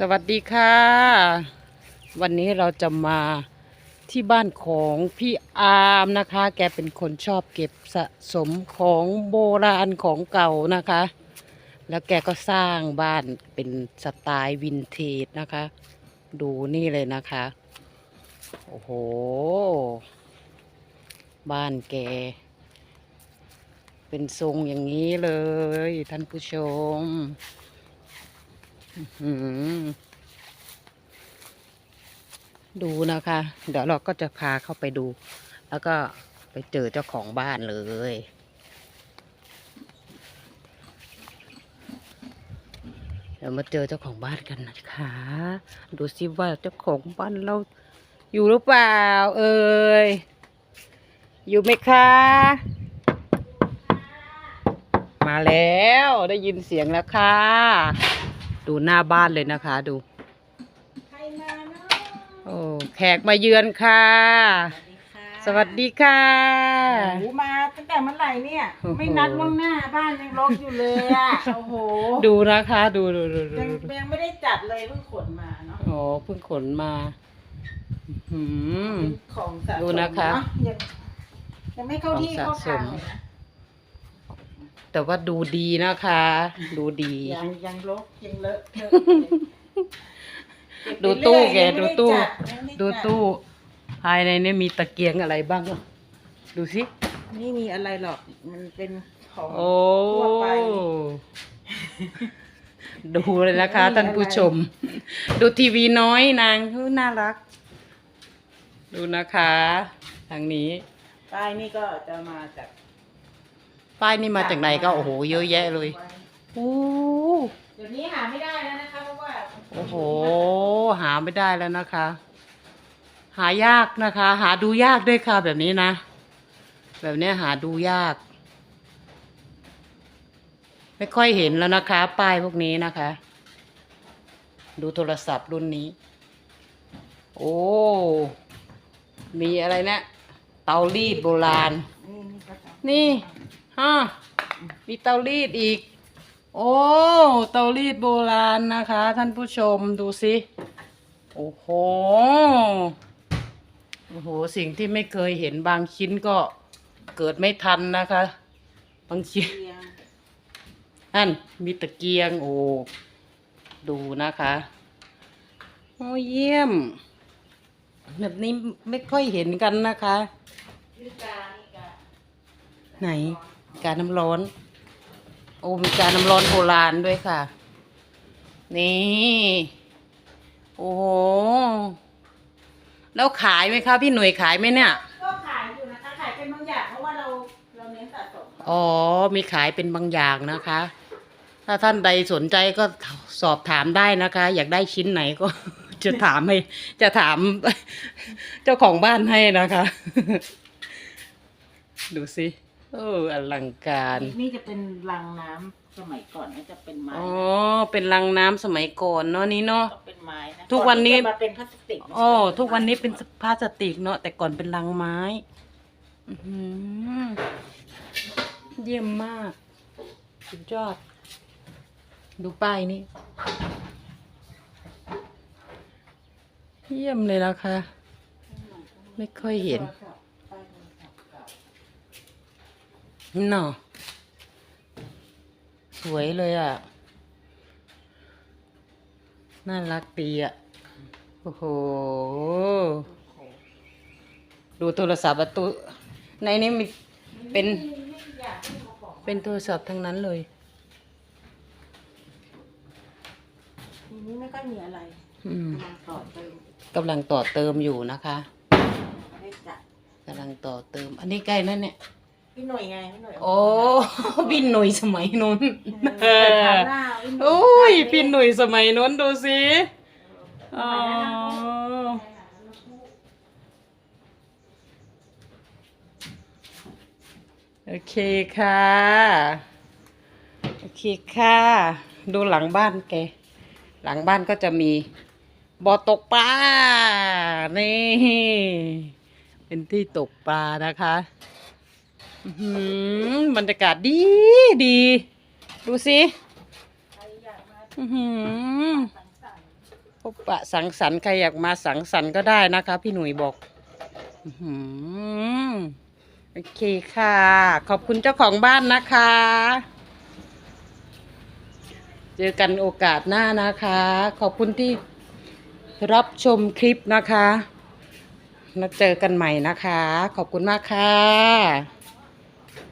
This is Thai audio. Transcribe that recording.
สวัสดีค่ะ วันนี้เราจะมาที่บ้านของพี่อาร์มนะคะ แกเป็นคนชอบเก็บสะสมของโบราณของเก่านะคะ แล้วแกก็สร้างบ้านเป็นสไตล์วินเทจนะคะ ดูนี่เลยนะคะ โอ้โห บ้านแก เป็นทรงอย่างนี้เลยท่านผู้ชมอืม ดูนะคะ เดี๋ยวเราก็จะพาเข้าไปดู แล้วก็ไปเจอเจ้าของบ้านเลย เดี๋ยวมาเจอเจ้าของบ้านกันนะคะ ดูซิว่าเจ้าของบ้านเราอยู่หรือเปล่า เอ่ย อยู่ไหมคะ มาแล้วได้ยินเสียงแล้วค่ะ ดูหน้าบ้านเลยนะคะ ดูใครมาเนาะโอ้แขกมาเยือนค่ะ สวัสดีค่ะ โอ้โหมาตั้งแต่เมื่อไหร่เนี่ย โอ้โห ไม่นัดล่วงหน้าบ้านยังรกอยู่เลยอะ โอ้โหดูนะคะดูดูดูดูยังดูยังไม่ได้จัดเลยเพิ่งขนมาเนาะโอ้เพิ่งขนมาอื้อหืมของสะสมดูนะคะเอยังยังไม่เข้าที่ของเข้าสะสทางมเลยนะ แต่ว่าดูดีนะคะ ดูดี ยังยังรกยังเลอะเทอะดูตู้แกเบไปดูเรื่อยตู้ยังไม่ไจัยังไม่ไดูตู้ ภายในนี้มีตะเกียงอะไรบ้างอะดูสิไม่มีอะไรหรอกมันเป็นของโอ้ทั่วไปดูเลยนะคะไม่มีท่านผู้ชม ดูทีวีน้อยนางเฮ้ยน่ารัก ดูนะคะ ทางนี้ป้ายนี่ก็จะมาจาก ป้ายนี่มาจากไหนก็โอ้โหเยอะแยะเลยโอ้เดี๋ยวนี้หาไม่ได้แล้วนะคะเพราะว่าโอ้โห หาไม่ได้แล้วนะคะ หายากนะคะ หาดูยากด้วยค่ะแบบนี้นะ แบบเนี้ยหาดูยาก ไม่ค่อยเห็นแล้วนะคะ ป้ายพวกนี้นะคะ ดูโทรศัพท์รุ่นนี้ โอ้มีอะไรนะเตารีดโบราณ นี่นี่ก็จะนี่ ฮะมีเตารีดอีก โอ้เตารีดโบราณนะคะ ท่านผู้ชมดูสิโอ้โหโอ้โหสิ่งที่ไม่เคยเห็นบางชิ้นก็เกิดไม่ทันนะคะ บางชิ้นเรียงนั่นมีตะเกียงโอ้ดูนะคะโอ้เยี่ยม แบบนี้ไม่ค่อยเห็นกันนะคะยืดกานี่กาไหน การน้ำร้อน โอ้มีการน้ำร้อนโบราณด้วยค่ะ นี่ โอ้โห แล้วขายไหมคะพี่หน่วยขายไหมเนี่ย ก็ขายอยู่นะคะ ขายเป็นบางอย่างเพราะว่าเราเราเน้นสะสมอ๋อ มีขายเป็นบางอย่างนะคะ ถ้าท่านใดสนใจก็สอบถามได้นะคะ อยากได้ชิ้นไหนก็ จะถามให้ จะถาม เจ้าของบ้านให้นะคะ ดูสิ โอ้อลังการ นี่จะเป็นรังน้ำสมัยก่อนนะจะเป็นไม้อ๋อ เป็นรังน้ำสมัยก่อนเนาะนี้เนาะ ก็เป็นไม้นะทุกวันนี้ ก่อที่จะมาเป็นพลาสติกโอ้ทุกวันนี้เป็นพลาสติกเนาะแต่ก่อนเป็นรังไม้อื้อหือเยี่ยมมาก สุดยอด ดูป้ายนี่ เยี่ยมเลยแล้วค่ะ ไม่ค่อยเห็น เนาะสวยเลยอะ น่ารักดีอะ โอ้โห ดูโทรศัพท์ประตูในนี้มีเป็น เป็นโทรศัพท์ทั้งนั้นเลยทีนี้ไม่ค่อยมีอะไรอืมมาต่อเติมกำลังต่อเติมอยู่นะคะไม่ได้จัดกำลังต่อเติม อันนี้ใกล้นั่นเนี่ย พี่หน่วยไงพี่หน่วยโอ้พี่หนุ่ยสมัยนู้นเออถามหน้าพี่หน่วยโอ้ยพี่หนุ่ยสมัยนู้นดูสิอ๋อโอเคค่ะ โอเคค่ะ ดูหลังบ้านแก หลังบ้านก็จะมีบ่อตกปลา นี่ เป็นที่ตกปลานะคะอื้อ หืบรรยากาศดีดี ดูสิใครอยากมาอื้อหือสังสรรค์บปะสังสรรค์ใครอยากมาสังสรรค์ก็ได้นะคะ พี่หนุ่ยบอกโอเคค่ะ ขอบคุณเจ้าของบ้านนะคะ เจอกันโอกาสหน้านะคะ ขอบคุณที่รับชมคลิปนะคะแล้วเจอกันใหม่นะคะ ขอบคุณมากค่ะ